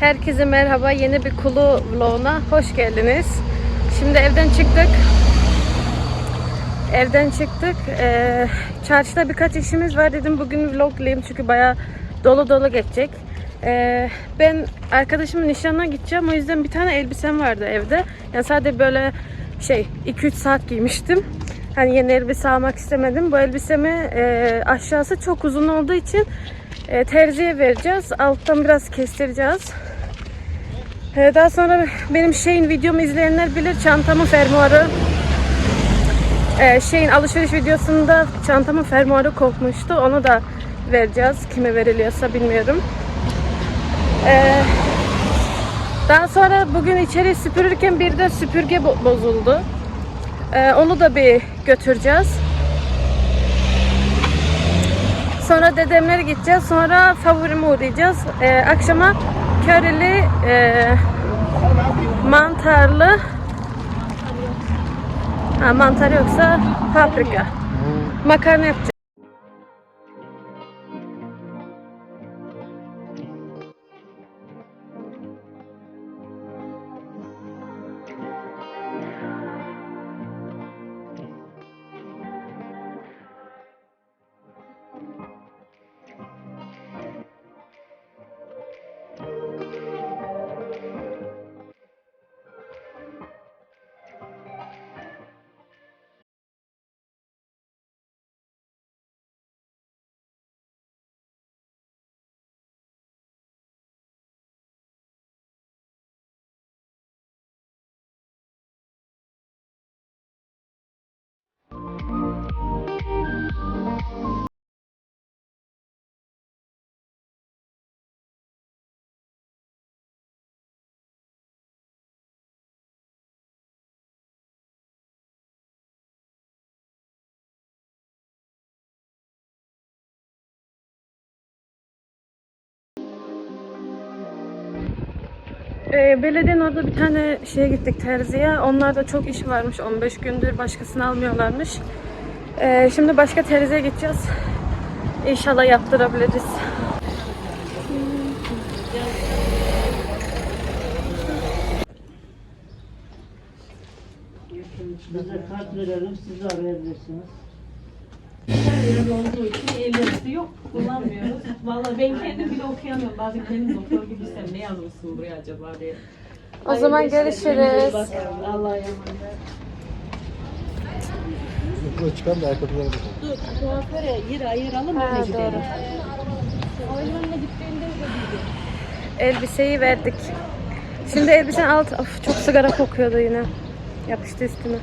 Herkese merhaba. Yeni bir kulu vloguna hoş geldiniz. Şimdi evden çıktık. Evden çıktık. Ee, çarşıda birkaç işimiz var dedim. Bugün vloglayayım çünkü bayağı dolu dolu geçecek. Ee, ben arkadaşımın nişanına gideceğim. O yüzden bir tane elbisem vardı evde. Yani sadece böyle şey 2-3 saat giymiştim. Hani yeni elbise almak istemedim. Bu elbisemi e, aşağısı çok uzun olduğu için e, terziye vereceğiz. Alttan biraz kestireceğiz. E, daha sonra benim şeyin videomu izleyenler bilir çantamın fermuarı e, şeyin alışveriş videosunda çantamın fermuarı kopmuştu. Onu da vereceğiz. Kime veriliyorsa bilmiyorum. E, daha sonra bugün içeri süpürürken bir de süpürge bo- bozuldu. E, onu da bir götüreceğiz. Sonra dedemlere gideceğiz. Sonra favorime uğrayacağız. Ee, akşama köreli e, mantarlı ha, mantar yoksa paprika. Makarna yapacağız. Ee, belediyenin orada bir tane şeye gittik terziye. Onlarda çok iş varmış. 15 gündür başkasını almıyorlarmış. Ee, şimdi başka terziye gideceğiz. İnşallah yaptırabiliriz. Bize kart verelim, siz de Yer olduğu için ehliyeti yok, kullanmıyoruz. Vallahi ben kendim bile okuyamıyorum. Bazen kendim doktor gibiysem ne yazmışsın buraya acaba diye. O zaman görüşürüz. Allah'a emanet. Buraya çıkan da ayakkabılara bakalım. Dur, kuaföre yer ayıralım öyle gidelim. Oyunlarına gittiğinde değildi. Elbiseyi verdik. Şimdi elbisenin alt... Of, çok sigara kokuyordu yine. Yapıştı üstüme.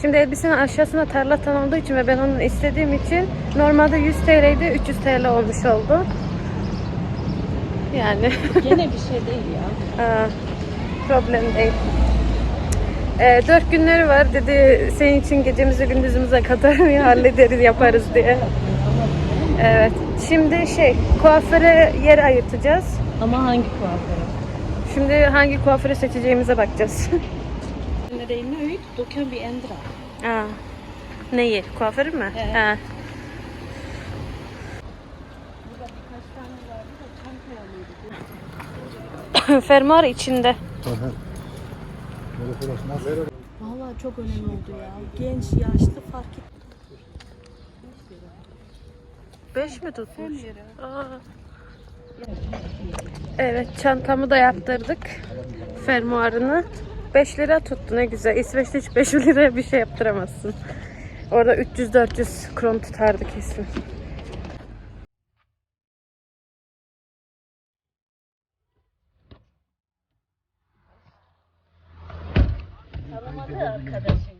Şimdi elbisenin aşağısına tarlatan olduğu için ve ben onu istediğim için normalde 100 TL'ydi 300 TL olmuş oldu. Yani Gene bir şey değil ya. aa, problem değil. Ee, dört günleri var dedi senin için gecemizi gündüzümüze kadar hallederiz yaparız diye. Evet. Şimdi şey kuaföre yer ayırtacağız. Ama hangi kuaföre? Şimdi hangi kuaförü seçeceğimize bakacağız. Nereye öğüt? Dokan bir endra. Aa, neyi? Kuaförü mü? Evet. Ha. Fermuar içinde. Vallahi çok önemli oldu ya. Genç, yaşlı fark et. 5 mi tutmuş? Aa. Evet çantamı da yaptırdık. Fermuarını. 5 lira tuttu ne güzel. İsveç'te hiç 5 liraya bir şey yaptıramazsın. Orada 300-400 kron tutardı kesin. Tanımadı arkadaşını.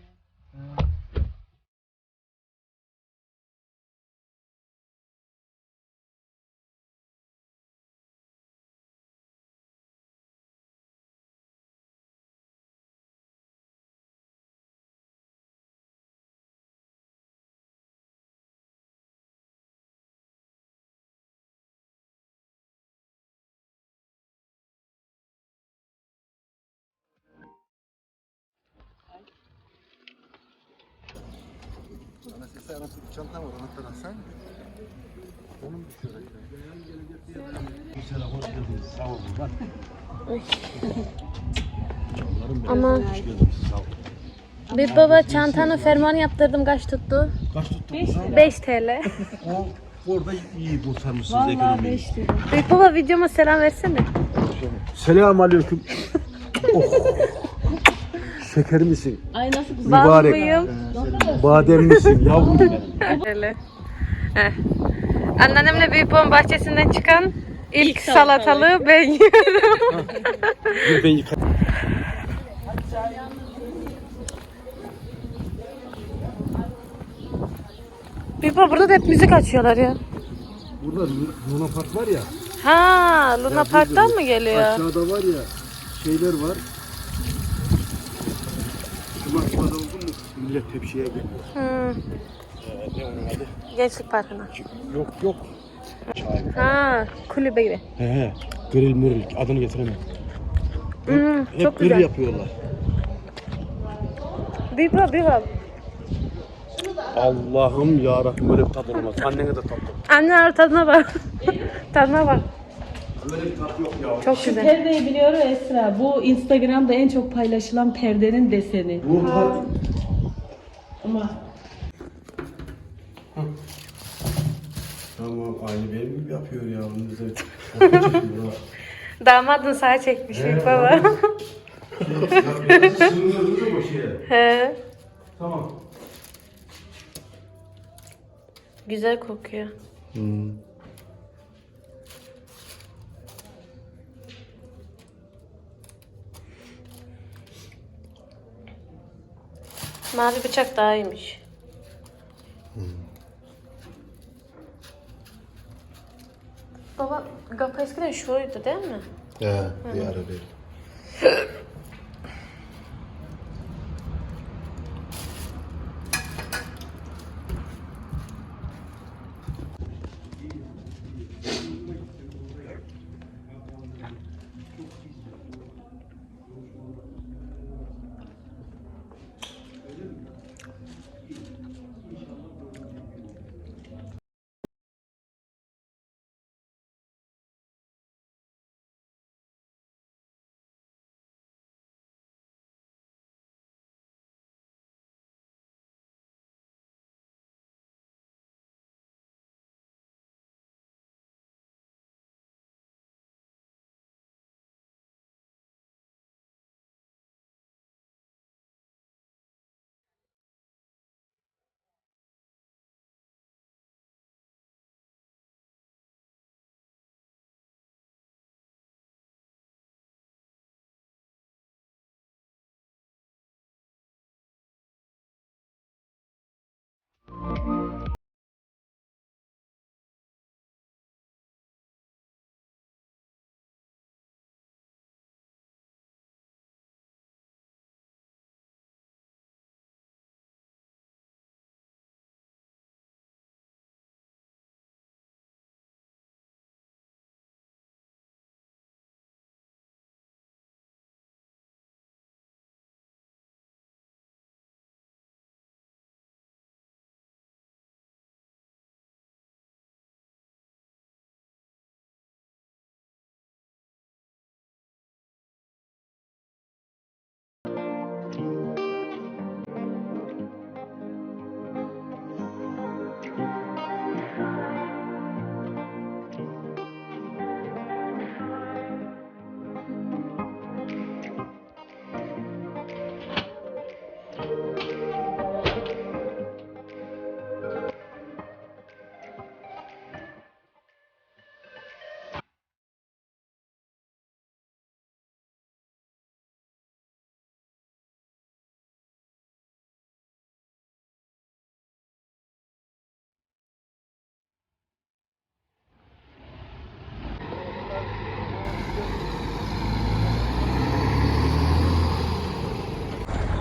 Sesi arası bir çantam var anahtar alsan. Onu mu düşüyor? Mesela hoş geldiniz. Sağ olun. Ama bir baba çantanı fermuar yaptırdım kaç tuttu? Kaç tuttu? 5 TL. O orada iyi kurtarmışsınız ekonomiyi. Büyük baba videoma selam versene. Selam aleyküm. oh. Şeker misin? Ay nasıl güzel. Mübarek. Bıyım. Badem misin yavrum benim? Öyle. Heh. Anneannemle büyük bahçesinden çıkan ilk, salatalığı ben yiyorum. Ben yıka- büyük baba burada da hep müzik açıyorlar ya. Burada Luna Park var ya. Ha, Luna Park'tan mı geliyor? Aşağıda var ya şeyler var. Cumartesi'de oldu mu millet tepsiye geliyor. Hı, Ee, ne onun adı? Gençlik Parkı'na. Yok yok. Çay. Ha, kulübe gibi. He he. Grill müril adını getiremem. Hı, Hep çok grill güzel. yapıyorlar. Büyük baba. Allah'ım ya Rabbim böyle bir tat olmaz. Annene de tat yok. Anne tadına bak. tadına bak. Böyle bir tat yok ya. Çok güzel. Perdeyi biliyorum Esra. Bu Instagram'da en çok paylaşılan perdenin deseni. Bu park Ama Tamam aynı benim gibi yapıyor ya. Bunu bize Damadın sağa çekmiş büyük baba. Sığınırdınız mı şeye? He. Tamam. Güzel kokuyor. Hmm. Mavi bıçak daha iyiymiş. Baba, Gapa eskiden şuydu değil mi? He, bir ara bir.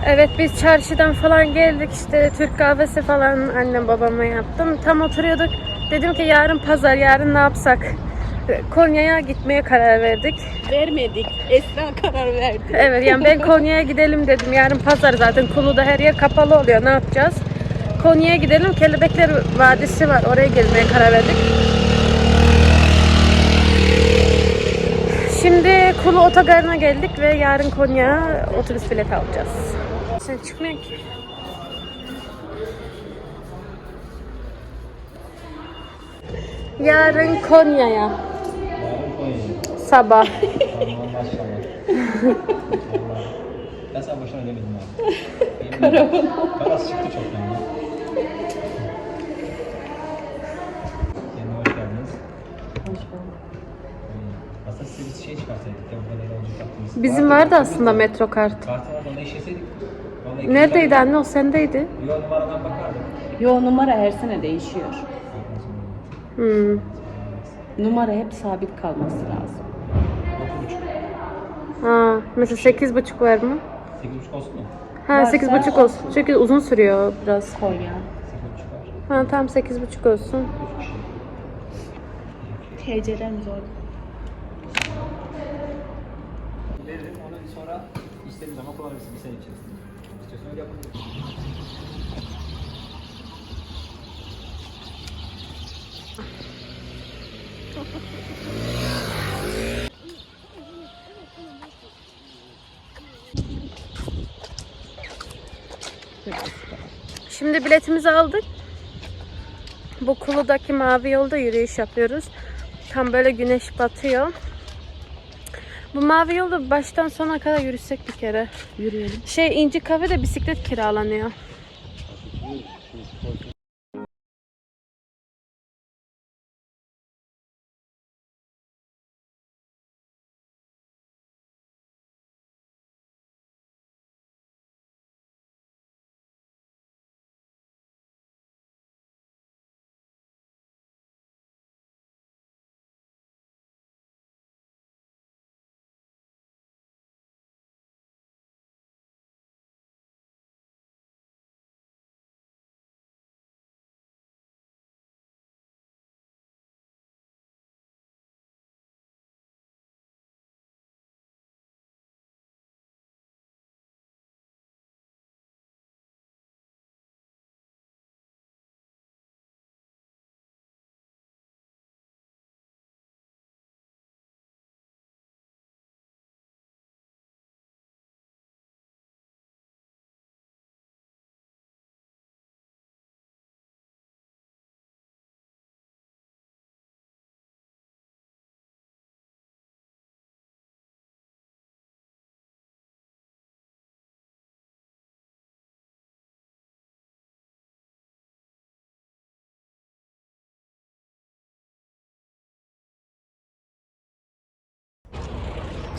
Evet biz çarşıdan falan geldik işte Türk kahvesi falan annem babama yaptım. Tam oturuyorduk. Dedim ki yarın pazar yarın ne yapsak? Konya'ya gitmeye karar verdik. vermedik. Esra karar verdi. Evet yani ben Konya'ya gidelim dedim. Yarın pazar zaten Kulu'da her yer kapalı oluyor. Ne yapacağız? Konya'ya gidelim. Kelebekler Vadisi var. Oraya gezmeye karar verdik. Şimdi Kulu Otogarı'na geldik ve yarın Konya otobüs bileti alacağız. Sen çıkmıyor ki. Yarın Konya'ya. Sabah. Ben sana başına demedim abi. Karavan. Parası çıktı çoktan ya. Kendine hoş geldiniz. Hoş bulduk. Aslında size bir şey çıkarsaydık ya bu kadar yolculuk yaptınız. Bizim vardı aslında metro kart. Kartı var onda işleseydik. Neredeydi anne o sendeydi. Yol numaradan bakardım. Yo numara her sene değişiyor. Hmm. Numara hep sabit kalması lazım. Dokuz buçuk. Ha, mesela sekiz buçuk var mı? Sekiz buçuk olsun mu? Ha Varsa- sekiz buçuk olsun. Çünkü uzun sürüyor biraz. Konya. Sekiz var. Ha tamam sekiz buçuk olsun. TC'den zor. Veririm onu sonra istediğim zaman kullanırsın bir sene içerisinde. Şimdi biletimizi aldık. Bu Kulu'daki mavi yolda yürüyüş yapıyoruz. Tam böyle güneş batıyor. Bu mavi yolda baştan sona kadar yürüsek bir kere. Yürüyelim. Şey İnci Kafe'de bisiklet kiralanıyor.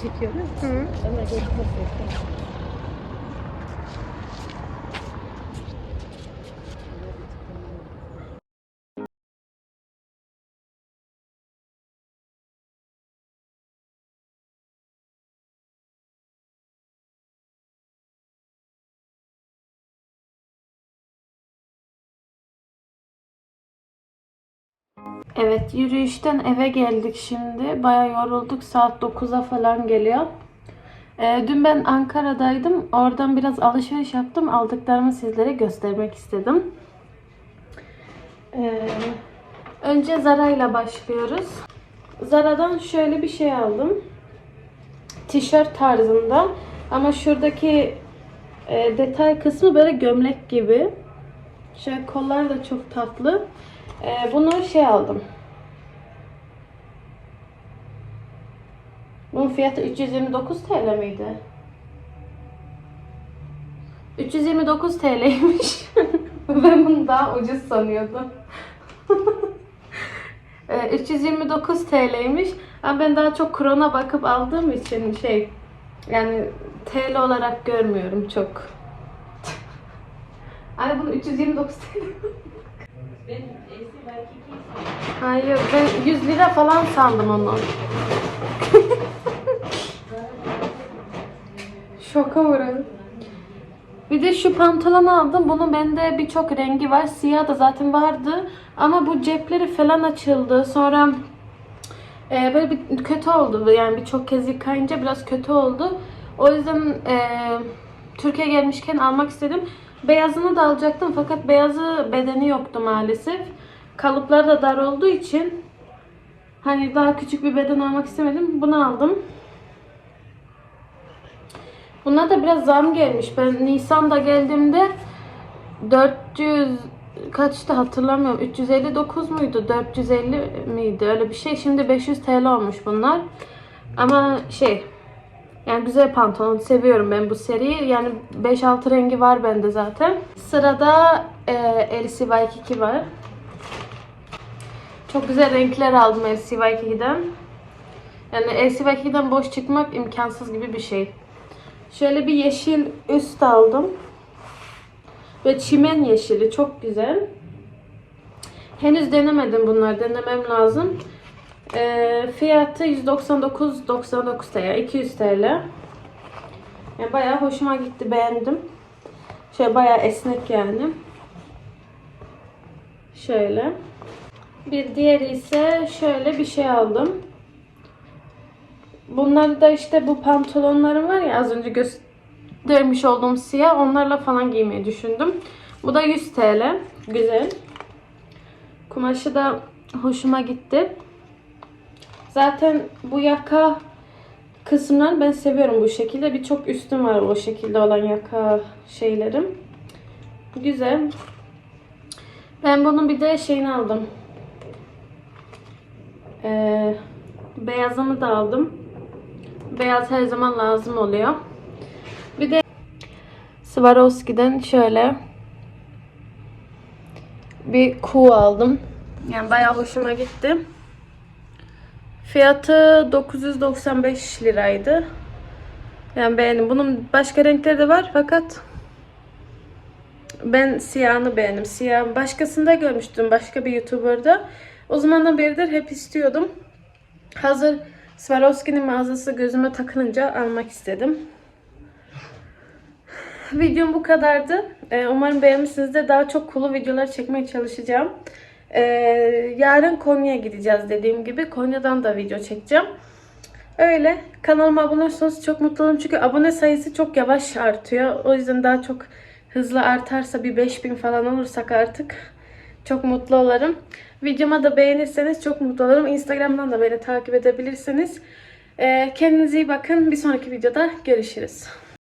Çekiyor mu? Hı. Ama geçmez. Evet yürüyüşten eve geldik şimdi. Baya yorulduk. Saat 9'a falan geliyor. Ee, dün ben Ankara'daydım. Oradan biraz alışveriş yaptım. Aldıklarımı sizlere göstermek istedim. Ee, önce Zara ile başlıyoruz. Zara'dan şöyle bir şey aldım. Tişört tarzında. Ama şuradaki e, detay kısmı böyle gömlek gibi. Şöyle kollar da çok tatlı. Ee, bunu şey aldım. Bunun fiyatı 329 TL miydi? 329 TL'ymiş. ben bunu daha ucuz sanıyordum. Ee, 329 TL'ymiş. Ama ben daha çok krona bakıp aldığım için şey yani TL olarak görmüyorum çok. Ay bunu 329 TL. Ben eski belki iki Hayır ben 100 lira falan sandım onu. Şoka uğradım. Bir de şu pantolon aldım. Bunun bende birçok rengi var. Siyah da zaten vardı. Ama bu cepleri falan açıldı. Sonra e, böyle bir kötü oldu. Yani birçok kez yıkayınca biraz kötü oldu. O yüzden e, Türkiye gelmişken almak istedim. Beyazını da alacaktım fakat beyazı bedeni yoktu maalesef. Kalıpları da dar olduğu için hani daha küçük bir beden almak istemedim. Bunu aldım. Buna da biraz zam gelmiş. Ben Nisan'da geldiğimde 400 kaçtı hatırlamıyorum. 359 muydu? 450 miydi? Öyle bir şey. Şimdi 500 TL olmuş bunlar. Ama şey yani güzel pantolon. Seviyorum ben bu seriyi. Yani 5-6 rengi var bende zaten. Sırada e, LCY2 var. Çok güzel renkler aldım LCY2'den. Yani LCY2'den boş çıkmak imkansız gibi bir şey. Şöyle bir yeşil üst aldım. Ve çimen yeşili çok güzel. Henüz denemedim bunları. Denemem lazım. Ee, fiyatı 199.99 TL. 200 TL. Yani bayağı hoşuma gitti. Beğendim. Şöyle bayağı esnek yani. Şöyle. Bir diğeri ise şöyle bir şey aldım. Bunlar da işte bu pantolonlarım var ya az önce göstermiş olduğum siyah onlarla falan giymeyi düşündüm. Bu da 100 TL. Güzel. Kumaşı da hoşuma gitti. Zaten bu yaka kısımlarını ben seviyorum bu şekilde. Birçok üstüm var o şekilde olan yaka şeylerim. Güzel. Ben bunun bir de şeyini aldım. Ee, beyazını da aldım. Beyaz her zaman lazım oluyor. Bir de Swarovski'den şöyle bir kuğu aldım. Yani bayağı hoşuma gitti. Fiyatı 995 liraydı. Yani beğendim. Bunun başka renkleri de var fakat ben siyahını beğendim. Siyah başkasında görmüştüm başka bir YouTuber'da. O zamandan beridir hep istiyordum. Hazır Swarovski'nin mağazası gözüme takılınca almak istedim. Videom bu kadardı. Ee, umarım beğenmişsinizdir. Daha çok cool videolar çekmeye çalışacağım. Ee, yarın Konya'ya gideceğiz dediğim gibi. Konya'dan da video çekeceğim. Öyle. Kanalıma abone olursanız çok mutlu olurum. Çünkü abone sayısı çok yavaş artıyor. O yüzden daha çok hızlı artarsa bir 5000 falan olursak artık çok mutlu olurum. Videoma da beğenirseniz çok mutlu olurum. Instagram'dan da beni takip edebilirsiniz. Ee, kendinize iyi bakın. Bir sonraki videoda görüşürüz.